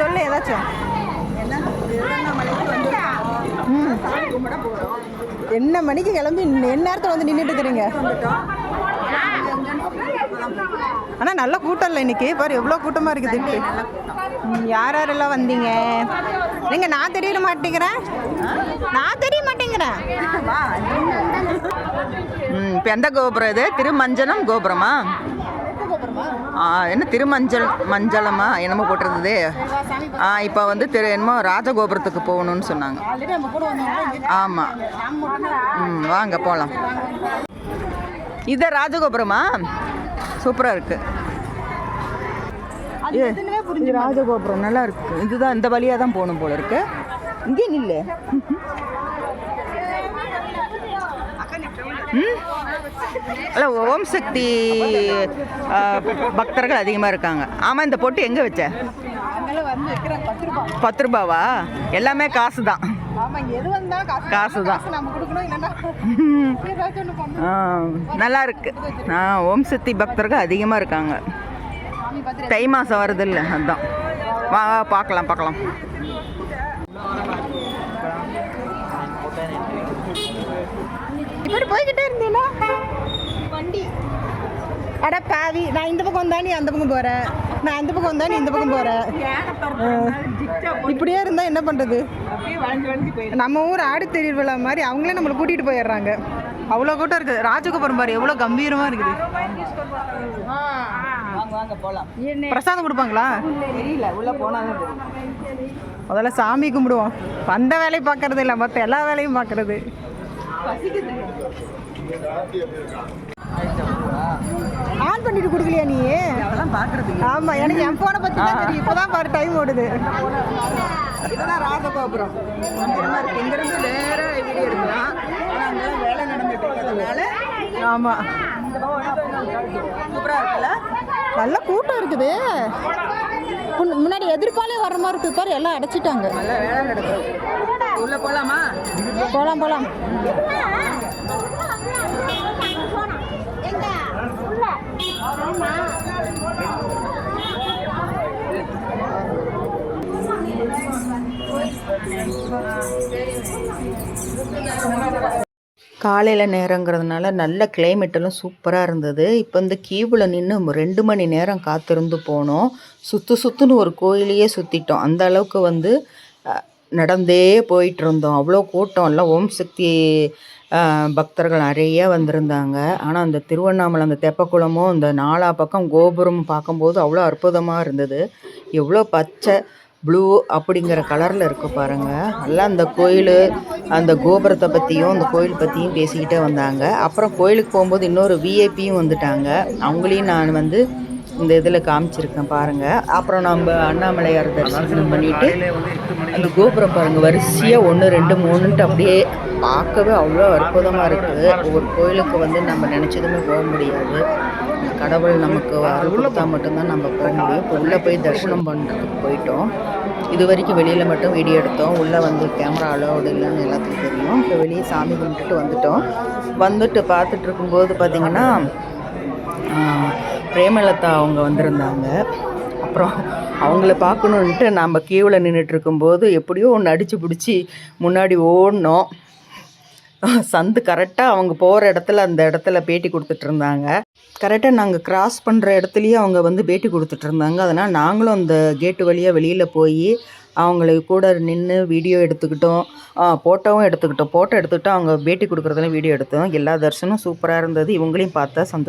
சொல்கிறேன் ஏதாச்சும். ம். என்ன மணிக்கு கிளம்பி என்ன நேரத்தில் வந்து நின்றுட்டு இருக்கிறீங்க ஆனால் நல்ல கூட்டம் இல்லை இன்னைக்கு. பாரு எவ்வளோ கூட்டமாக இருக்குது யார் யாரெல்லாம் வந்தீங்க? நீங்க நான் தெரிய மாட்டேங்கிறேன். நான் தெரிய மாட்டேங்கிறேன். இப்போ எந்த கோபுரம் இது? திருமஞ்சனம் கோபுரமா? என்ன திருமஞ்சள் மஞ்சளமா என்னமோ போட்டிருந்தது. ஆ இப்போ வந்து திரு என்னமோ ராஜகோபுரத்துக்கு போகணும்னு சொன்னாங்க. ஆமாம் ம் வாங்க போகலாம் இது ராஜகோபுரமா? சூப்பராக இருக்கு. ஏ, இது ராஜகோபுரம் நல்லா இருக்கு. இதுதான் இந்த வழியாக தான் போகணும் போல இருக்கு. இங்கே நில்லு. ம்? ஓம் சக்தி பக்தர்கள் அதிகமாக இருக்காங்க. ஆமாம் இந்த பொட்டு எங்கே வச்ச? பத்து ரூபாவா எல்லாமே காசு தான் காசு தான் நல்லா இருக்கு. ஆ ஓம் சக்தி பக்தர்கள் அதிகமாக இருக்காங்க. தை மாதம் வருது இல்லை அதுதான் வா வா, பார்க்கலாம் பார்க்கலாம். இப்படி போய்கிட்டே இருந்தீங்களா வண்டி. அட பாவி நான் இந்த பக்கம் வந்தா நீ அந்த பக்கம் போற? நான் அந்த பக்கம் வந்தா நீ இந்த பக்கம் போற? இப்படியே இருந்தா என்ன பண்றது? நம்ம ஊர் ஆடு திருவிழா மாதிரி அவங்களே நம்மளை கூட்டிட்டு போயிடுறாங்க. அவ்வளோ கூட்டம் இருக்குது. ராஜகோபுரம் பாரு எவ்வளோ கம்பீரமா இருக்குது. பிரசாதம் கொடுப்பாங்களா? முதல்ல சாமி கும்பிடுவோம். வந்த வேலையை பார்க்கறது இல்லை மற்ற எல்லா வேலையும் பார்க்கறது. ஆன் பண்ணிட்டு கொடுக்கலையா நீ? அதெல்லாம் பார்க்குறதுக்கு ஆமா எனக்கு என் போனை பத்தி தான் தெரியும். இப்பதான் பாரு டைம் ஓடுது. இதுதான் இருக்கு இங்கிருந்து நேராக வீடியோ எடுக்கலாம். ஆனால் அங்கெல்லாம் வேலை நடந்துட்டு இருக்கிறதுனால ஆமா. சூப்பராக இருக்குல்ல? நல்ல கூட்டம் இருக்குது. முன்னாடி எதிர்ப்பாலே வர்ற மாதிரி இருக்கு. பாரு எல்லாம் அடைச்சிட்டாங்க. உள்ளே போலாம் போலாம். காலையில் நேரங்கிறதுனால நல்ல கிளைமேட்டெல்லாம் சூப்பராக இருந்தது. இப்போ இந்த கியூவில் நின்று ரெண்டு மணி நேரம் காத்திருந்து போனோம். சுற்று சுற்றுன்னு ஒரு கோயிலையே சுற்றிட்டோம் அந்த அளவுக்கு வந்து நடந்தே போயிட்டு இருந்தோம் அவ்வளோ கூட்டம். எல்லாம் ஓம் சக்தி பக்தர்கள் நிறைய வந்திருந்தாங்க. ஆனால் அந்த திருவண்ணாமலை அந்த தெப்பக்குளமும் அந்த நாலா பக்கம் கோபுரமும் பார்க்கும்போது அவ்வளோ அற்புதமாக இருந்தது. எவ்வளோ பச்சை ப்ளூ அப்படிங்கிற கலரில் இருக்கு பாருங்கள் எல்லாம் அந்த கோயில் அந்த கோபுரத்தை பற்றியும் அந்த கோயில் பற்றியும் பேசிக்கிட்டே வந்தாங்க. அப்புறம் கோயிலுக்கு போகும்போது இன்னொரு விஐபியும் வந்துட்டாங்க. அவங்களையும் நான் வந்து இந்த இதில் காமிச்சிருக்கேன் பாருங்கள் அப்புறம் நம்ம அண்ணாமலையார் தரிசனம் பண்ணிட்டு அந்த கோபுரம் பாருங்கள் வரிசையாக ஒன்று ரெண்டு மூணுன்ட்டு அப்படியே பார்க்கவே அவ்வளோ அற்புதமாக இருக்குது ஒவ்வொரு கோயிலுக்கு வந்து நம்ம நினச்சதுமே போக முடியாது. கடவுள் நமக்கு அருள் கொடுத்தா மட்டும்தான் நம்ம போக முடியும். இப்போ உள்ளே போய் தரிசனம் பண்ணுறதுக்கு போயிட்டோம். இது வரைக்கும் வெளியில் மட்டும் வீடியோ எடுத்தோம். உள்ளே வந்து கேமரா அலோடு இல்லைன்னு எல்லாத்துக்கும் தெரியும். இப்போ வெளியே சாமி கும்பிட்டுட்டு வந்துட்டோம். வந்துட்டு பார்த்துட்டு இருக்கும்போது பார்த்திங்கன்னா பிரேமலதா அவங்க வந்திருந்தாங்க. அப்புறம் அவங்கள பார்க்கணுன்ட்டு நம்ம கியூவில் நின்றுட்டு இருக்கும்போது எப்படியோ ஒன்று அடித்து பிடிச்சி முன்னாடி ஓடினோம். சந்து கரெக்டாக அவங்க போகிற இடத்துல அந்த இடத்துல பேட்டி கொடுத்துட்டு இருந்தாங்க கரெக்டாக நாங்கள் கிராஸ் பண்ணுற இடத்துலையே அவங்க வந்து பேட்டி கொடுத்துட்டு இருந்தாங்க அதனால் நாங்களும் அந்த கேட்டு வழியாக வெளியில் போய் அவங்களை கூட நின்று வீடியோ எடுத்துக்கிட்டோம். ஃபோட்டோவும் எடுத்துக்கிட்டோம். ஃபோட்டோ எடுத்துக்கிட்டோம் அவங்க பேட்டி கொடுக்குறதுல வீடியோ எடுத்தோம். எல்லா தர்ஷனும் சூப்பராக இருந்தது. இவங்களையும் பார்த்தா சந்தோஷம்.